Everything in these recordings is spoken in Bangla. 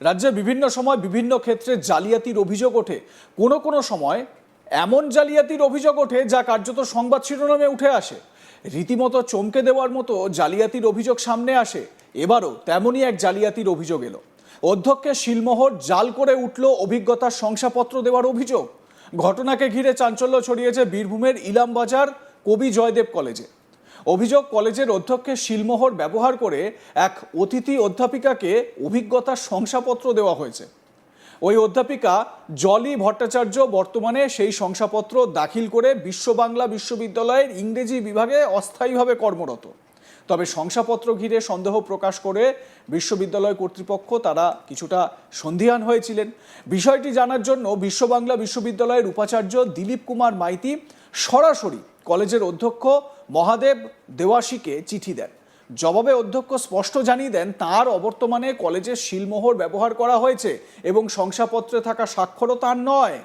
রাজ্যে বিভিন্ন সময় বিভিন্ন ক্ষেত্রে জালিয়াতির অভিযোগ ওঠে। কোনো কোনো সময় এমন জালিয়াতির অভিযোগ ওঠে যা কার্যত সংবাদ শিরোনামে উঠে আসে। রীতিমতো চমকে দেওয়ার মতো জালিয়াতির অভিযোগ সামনে আসে। এবারও তেমনই এক জালিয়াতির অভিযোগ এলো। অধ্যক্ষের শিলমোহর জাল করে উঠল অভিজ্ঞতার শংসাপত্র দেওয়ার অভিযোগ। ঘটনাকে ঘিরে চাঞ্চল্য ছড়িয়েছে বীরভূমের ইলামবাজার কবি জয়দেব কলেজে। অভিযোগ কলেজের অধ্যক্ষের শিলমোহর ব্যবহার করে এক অতিথি অধ্যাপিকাকে অভিজ্ঞতার শংসাপত্র দেওয়া হয়েছে। ওই অধ্যাপিকা জলি ভট্টাচার্য বর্তমানে সেই শংসাপত্র দাখিল করে বিশ্ব বাংলা বিশ্ববিদ্যালয়ের ইংরেজি বিভাগে অস্থায়ীভাবে কর্মরত। তবে শংসাপত্র ঘিরে সন্দেহ প্রকাশ করে বিশ্ববিদ্যালয় কর্তৃপক্ষ তারা কিছুটা সন্ধিহান হয়েছিলেন। বিষয়টি জানার জন্য বিশ্ব বাংলা বিশ্ববিদ্যালয়ের উপাচার্য দিলীপ কুমার মাইতি সরাসরি কলেজের অধ্যক্ষ মহাদেব দেওয়াশিকে চিঠি দেন। জবাবে অধ্যক্ষ স্পষ্ট জানিয়ে দেন, তার অবর্তমানে কলেজের শিলমোহর ব্যবহার করা হয়েছে এবং শংসাপত্রে থাকা স্বাক্ষরও তার নয়।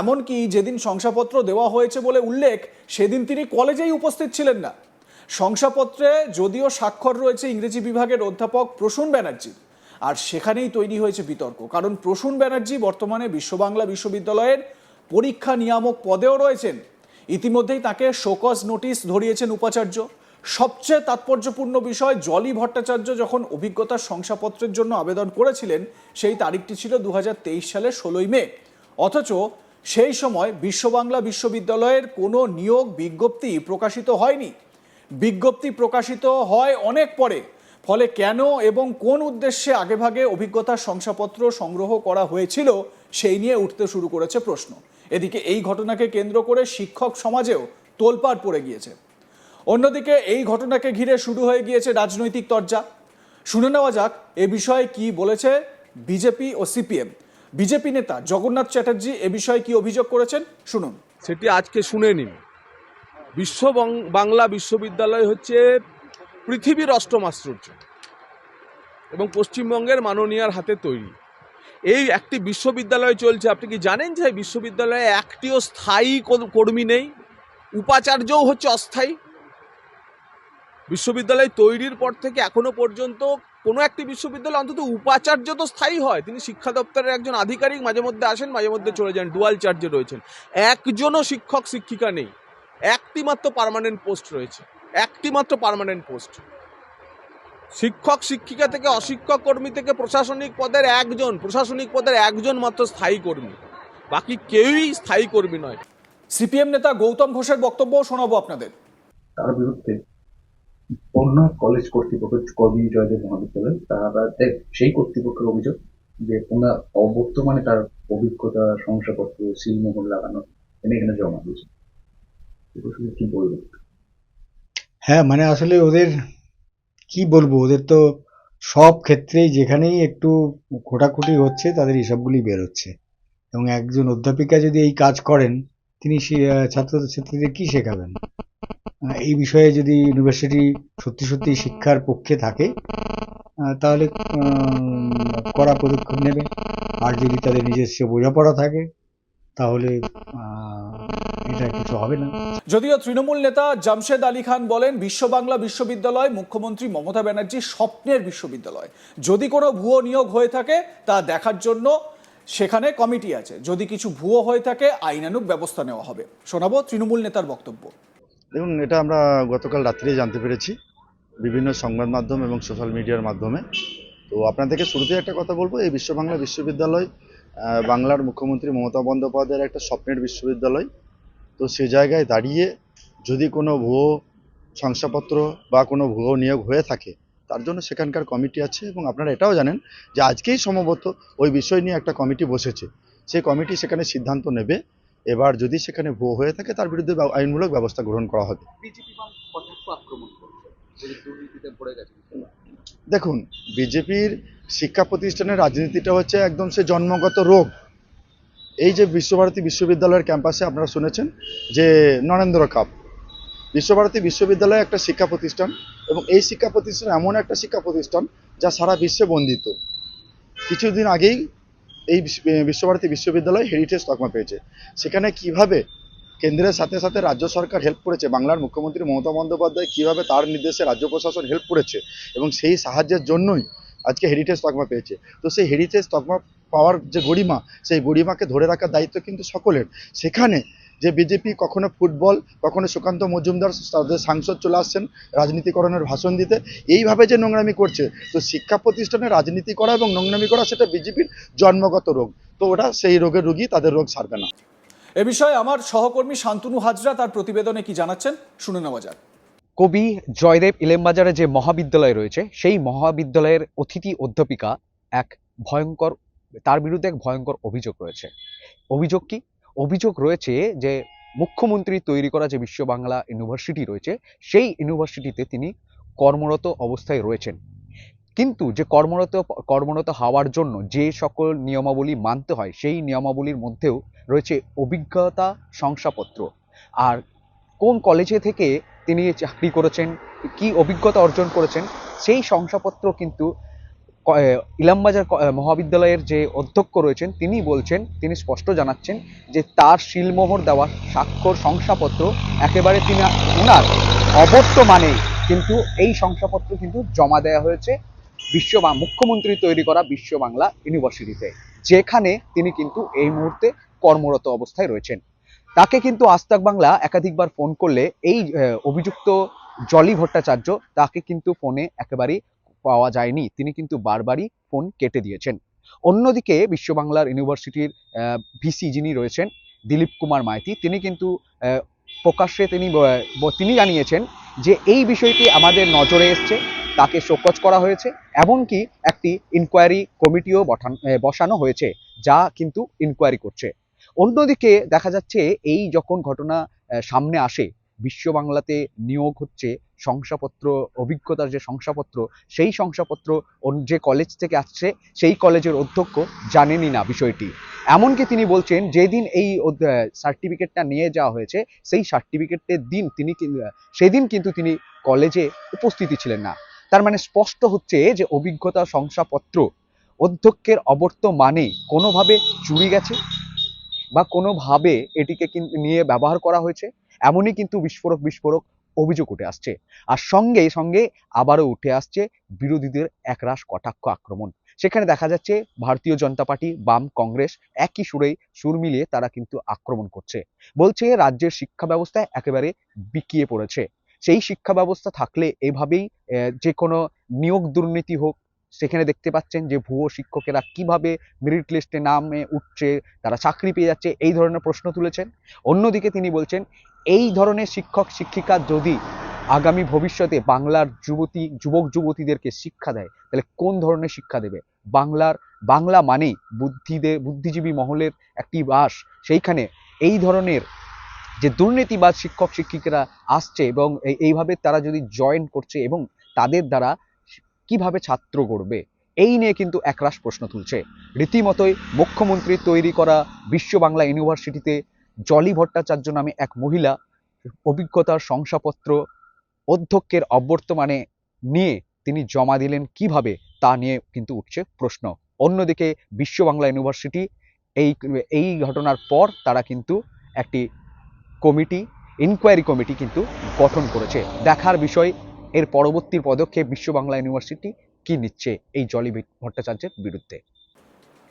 এমনকি যেদিন শংসাপত্র দেওয়া হয়েছে বলে উল্লেখ, সেদিন তিনি কলেজেই উপস্থিত ছিলেন না। শংসাপত্রে যদিও স্বাক্ষর রয়েছে ইংরেজি বিভাগের অধ্যাপক প্রসূন ব্যানার্জি, আর সেখানেই তৈরি হয়েছে বিতর্ক, কারণ প্রসূন ব্যানার্জি বর্তমানে বিশ্ববাংলা বিশ্ববিদ্যালয়ের পরীক্ষা নিয়ামক পদেও রয়েছেন। ইতিমধ্যেই তাকে শোকজ নোটিশ ধরিয়েছেন উপাচার্য। সবচেয়ে তাৎপর্যপূর্ণ বিষয়, জলি ভট্টাচার্য যখন অভিজ্ঞতার শংসাপত্রের জন্য আবেদন করেছিলেন, সেই তারিখটি ছিল দু হাজার তেইশ সালের ষোলোই মে। অথচ সেই সময় বিশ্ববাংলা বিশ্ববিদ্যালয়ের কোনো নিয়োগ বিজ্ঞপ্তি প্রকাশিত হয়নি। বিজ্ঞপ্তি প্রকাশিত হয় অনেক পরে, ফলে কেন এবং কোন উদ্দেশ্যে আগেভাগে অভিজ্ঞতার শংসাপত্র সংগ্রহ করা হয়েছিল, সেই নিয়ে উঠতে শুরু করেছে প্রশ্ন। এদিকে এই ঘটনাকে কেন্দ্র করে শিক্ষক সমাজেও তোলপাড় পড়ে গিয়েছে। অন্যদিকে এই ঘটনাকে ঘিরে শুরু হয়ে গিয়েছে রাজনৈতিক তরজা। শুনে নেওয়া যাক এ বিষয়ে কি বলেছে বিজেপি ও সিপিএম। বিজেপি নেতা জগন্নাথ চ্যাটার্জি এ বিষয়ে কি অভিযোগ করেছেন? শুনুন। সেটি আজকে শুনে নিন বিশ্ব বাংলা বিশ্ববিদ্যালয় হচ্ছে পৃথিবীর অষ্টম আশ্চর্য এবং পশ্চিমবঙ্গের মাননীয়ার হাতে তৈরি। এই একটি বিশ্ববিদ্যালয় চলছে। আপনি কি জানেন যে বিশ্ববিদ্যালয়ে একটিও স্থায়ী কর্মী নেই? উপাচার্যও হচ্ছে অস্থায়ী। বিশ্ববিদ্যালয় তৈরির পর থেকে এখনও পর্যন্ত কোনো একটি বিশ্ববিদ্যালয় অন্তত উপাচার্য তো স্থায়ী হয়। তিনি শিক্ষা দপ্তরের একজন আধিকারিক মাঝে মধ্যে আসেন, মাঝে মধ্যে চলে যান ডুয়াল চার্জে রয়েছেন। একজনও শিক্ষক, শিক্ষিকা নেই। একটি মাত্র পার্মানেন্ট পোস্ট রয়েছে। একটি মাত্র পার্মানেন্ট পোস্ট শিক্ষক শিক্ষিকা থেকে অশিক্ষক কর্মী থেকে প্রশাসনিক পদের একজন প্রশাসনিক পদের একজন মাত্র স্থায়ী কর্মী। বাকি কেউই স্থায়ী কর্মী নয়। সিপিএম নেতা গৌতম ঘোষের বক্তব্য শোনাবো আপনাদের। তার বিরুদ্ধে অন্য কলেজ কর্তৃপক্ষ কবি জয়দেব মহাবিদ্যালয় তারা সেই কর্তৃপক্ষের অভিযোগ যে ওনার অবর্তমানে তার অভিজ্ঞতা শংসাপত্র সিলমোহর লাগানো এনে এখানে জমা দিয়েছে কি বলবেন? হ্যাঁ মানে আসলে ওদের কি বলব, ওদের তো সব ক্ষেত্রেই যেখানেই একটু খোটাখুটি হচ্ছে, তাদের এসবগুলি বেরোচ্ছে। এবং একজন অধ্যাপিকা যদি এই কাজ করেন, তিনি ছাত্রছাত্রীদের কি শেখাবেন? এই বিষয়ে যদি ইউনিভার্সিটি সত্যি সত্যি শিক্ষার পক্ষে থাকে তাহলে কড়া পদক্ষেপ নেবে। আর যদি তাদের নিজস্ব বোঝাপড়া থাকে, তাহলে আহ, কিছু হবে না। যদিও তৃণমূল নেতা জামশেদ আলী খান বলেন বিশ্ব বাংলা বিশ্ববিদ্যালয় মুখ্যমন্ত্রী মমতা ব্যানার্জির স্বপ্নের বিশ্ববিদ্যালয়। যদি কোনো ভুয়ো নিয়োগ হয়ে থাকে তা দেখার জন্য সেখানে কমিটি আছে। যদি কিছু ভুয়ো হয়ে থাকে আইনানুগ ব্যবস্থা নেওয়া হবে। শোনাবো তৃণমূল নেতার বক্তব্য। দেখুন এটা আমরা গতকাল রাত্রেই জানতে পেরেছি বিভিন্ন সংবাদ মাধ্যম এবং সোশ্যাল মিডিয়ার মাধ্যমে। তো আপনাদেরকে শুরুতে একটা কথা বলব এই বিশ্ব বাংলা বিশ্ববিদ্যালয় বাংলার মুখ্যমন্ত্রী মমতা বন্দ্যোপাধ্যায়ের একটা স্বপ্নের বিশ্ববিদ্যালয়। তো সে জায়গায় দাঁড়িয়ে যদি কোনো ভুয়ো শংসাপত্র বা কোনো ভুয়ো নিয়োগ হয়ে থাকে তার জন্য সেখানকার কমিটি আছে এবং আপনারা এটাও জানেন যে আজকেই সম্ভবত ওই বিষয় নিয়ে একটা কমিটি বসেছে। সেই কমিটি সেখানে সিদ্ধান্ত নেবে এবার যদি সেখানে ভুয়ো হয়ে থাকে তার বিরুদ্ধে আইনমূলক ব্যবস্থা গ্রহণ করা হবে। দেখুন বিজেপির শিক্ষা প্রতিষ্ঠানের রাজনীতিটা হচ্ছে একদম সে জন্মগত রোগ। এই যে বিশ্বভারতী বিশ্ববিদ্যালয়ের ক্যাম্পাসে আপনারা শুনেছেন যে নরেন্দ্র কাপ। বিশ্বভারতী বিশ্ববিদ্যালয় একটা শিক্ষা প্রতিষ্ঠান এবং এই শিক্ষা প্রতিষ্ঠান এমন একটা শিক্ষা প্রতিষ্ঠান যা সারা বিশ্বে বন্দিত। কিছুদিন আগেই এই বিশ্বভারতী বিশ্ববিদ্যালয় হেরিটেজ তকমা পেয়েছে। সেখানে কীভাবে কেন্দ্রের সাথে সাথে রাজ্য সরকার হেল্প করেছে, বাংলার মুখ্যমন্ত্রী মমতা বন্দ্যোপাধ্যায় কীভাবে তার নির্দেশে রাজ্য প্রশাসন হেল্প করেছে এবং সেই সাহায্যের জন্যই আজকে হেরিটেজ তকমা পেয়েছে। তো সেই হেরিটেজ তকমা পাওয়ার যে গরিমা সেই গরিমাকে ধরে রাখার দায়িত্ব কিন্তু সকলের। সেখানে যে বিজেপি কখনো ফুটবল কখনো সুকান্ত মজুমদার তাদের সাংসদ চলে আসছেন রাজনীতিকরণের ভাষণ দিতে এইভাবে যে নোংরামি করছে তো শিক্ষা প্রতিষ্ঠানে রাজনীতি করা এবং নোংরামি করা সেটা বিজেপির জন্মগত রোগ। তো ওটা সেই রোগের রোগী তাদের রোগ সারবে না। এ বিষয়ে আমার সহকর্মী শান্তনু হাজরা তার প্রতিবেদনে কি জানাচ্ছেন শুনে নেওয়া যাক। কবি জয়দেব ইলেমবাজারে যে মহাবিদ্যালয় রয়েছে সেই মহাবিদ্যালয়ের অতিথি অধ্যাপিকা এক ভয়ঙ্কর তার বিরুদ্ধে এক ভয়ঙ্কর অভিযোগ রয়েছে। অভিযোগ কি? অভিযোগ রয়েছে যে, মুখ্যমন্ত্রী তৈরি করা যে বিশ্ব বাংলা ইউনিভার্সিটি রয়েছে, সেই ইউনিভার্সিটিতে তিনি কর্মরত অবস্থায় রয়েছেন। কিন্তু যে কর্মরত কর্মরত হওয়ার জন্য যে সকল নিয়মাবলী মানতে হয়, সেই নিয়মাবলীর মধ্যেও রয়েছে অভিজ্ঞতা শংসাপত্র। আর কোন কলেজে থেকে তিনি চাকরি করেছেন, কি অভিজ্ঞতা অর্জন করেছেন, সেই শংসাপত্র কিন্তু ইলামবাজার মহাবিদ্যালয়ের যে অধ্যক্ষ রয়েছেন, তিনি বলছেন, তিনি স্পষ্ট জানাচ্ছেন যে তার শিলমোহর দেওয়া স্বাক্ষর, শংসাপত্র একেবারে তিনি ওনার অবর্তমানে কিন্তু এই শংসাপত্র কিন্তু জমা দেওয়া হয়েছে বিশ্ব বা- মুখ্যমন্ত্রী তৈরি করা বিশ্ব বাংলা ইউনিভার্সিটিতে, যেখানে তিনি কিন্তু এই মুহূর্তে কর্মরত অবস্থায় রয়েছেন। তাকে কিন্তু আস্তাক বাংলা একাধিকবার ফোন করলে এই অভিযুক্ত জলি ভট্টাচার্য তাকে কিন্তু ফোনে একেবারেই পাওয়া যায়নি। তিনি কিন্তু বারবারই ফোন কেটে দিয়েছেন। অন্যদিকে বিশ্ব বাংলার ইউনিভার্সিটির ভিসি যিনি রয়েছেন, দিলীপ কুমার মাইতি, তিনি কিন্তু প্রকাশ্যে তিনি তিনি জানিয়েছেন যে এই বিষয়টি আমাদের নজরে এসছে, তাকে শোকজ করা হয়েছে, এমনকি একটি ইনকোয়ারি কমিটিও বসানো হয়েছে, যা কিন্তু ইনকোয়ারি করছে। অন্যদিকে দেখা যাচ্ছে, এই যখন ঘটনা সামনে আসে বিশ্ব বাংলাতে নিয়োগ হচ্ছে শংসাপত্র, অভিজ্ঞতার যে শংসাপত্র, সেই শংসাপত্র যে কলেজ থেকে আসছে, সেই কলেজের অধ্যক্ষ জানেনই না বিষয়টি। এমনকি তিনি বলছেন, যেদিন এই সার্টিফিকেটটা নিয়ে যাওয়া হয়েছে, সেই সার্টিফিকেটের দিন তিনি সেদিন কিন্তু তিনি কলেজে উপস্থিতি ছিলেন না। তার মানে স্পষ্ট হচ্ছে যে অভিজ্ঞতা, শংসাপত্র অধ্যক্ষের অবর্তমানে কোনোভাবে চুরি গেছে বা কোনোভাবে এটিকে নিয়ে ব্যবহার করা হয়েছে। এমনই কিন্তু বিস্ফোরক বিস্ফোরক অভিযোগ উঠে আসছে। আর সঙ্গে সঙ্গে আবারও উঠে আসছে বিরোধীদের একরাশ কটাক্ষ আক্রমণ। সেখানে দেখা যাচ্ছে ভারতীয় জনতা পার্টি, বাম কংগ্রেস একই সুরেই সুর মিলিয়ে তারা কিন্তু আক্রমণ করছে। বলছে রাজ্যের শিক্ষা ব্যবস্থা একেবারে বিকিয়ে পড়েছে। সেই শিক্ষা ব্যবস্থা থাকলে এভাবেই যে কোনো নিয়োগ দুর্নীতি হোক, সেখানে দেখতে পাচ্ছেন যে ভুয়ো শিক্ষকেরা কীভাবে মেরিট লিস্টে নামে উঠছে, তারা চাকরি পেয়ে যাচ্ছে, এই ধরনের প্রশ্ন তুলেছেন। অন্যদিকে তিনি বলছেন এই ধরনের শিক্ষক, শিক্ষিকা যদি আগামী ভবিষ্যতে বাংলার যুবতী, যুবক, যুবতীদেরকে শিক্ষা দেয়, তাহলে কোন ধরনের শিক্ষা দেবে? বাংলার, বাংলা মানেই বুদ্ধিদের বুদ্ধিজীবী মহলের একটি বাস। সেইখানে এই ধরনের যে দুর্নীতিবাদ শিক্ষক, শিক্ষিকারা আসছে এবং এই- এইভাবে তারা যদি জয়েন করছে এবং তাদের দ্বারা কীভাবে ছাত্র গড়বে? এই নিয়ে কিন্তু একরাশ প্রশ্ন তুলছে। রীতিমতোই মুখ্যমন্ত্রী তৈরি করা বিশ্ব বাংলা ইউনিভার্সিটিতে জলি ভট্টাচার্য নামে এক মহিলা অভিজ্ঞতার শংসাপত্র অধ্যক্ষের অবর্তমানে নিয়ে তিনি জমা দিলেন কীভাবে তা নিয়ে কিন্তু উঠছে প্রশ্ন। অন্যদিকে বিশ্ব বাংলা ইউনিভার্সিটি এই এই ঘটনার পর তারা কিন্তু একটি কমিটি ইনকোয়ারি কমিটি কিন্তু গঠন করেছে। দেখার বিষয়, এর পরবর্তী পদক্ষেপ বিশ্ব বাংলা ইউনিভার্সিটি কি নিচ্ছে এই জলি ভট্টাচার্যের বিরুদ্ধে?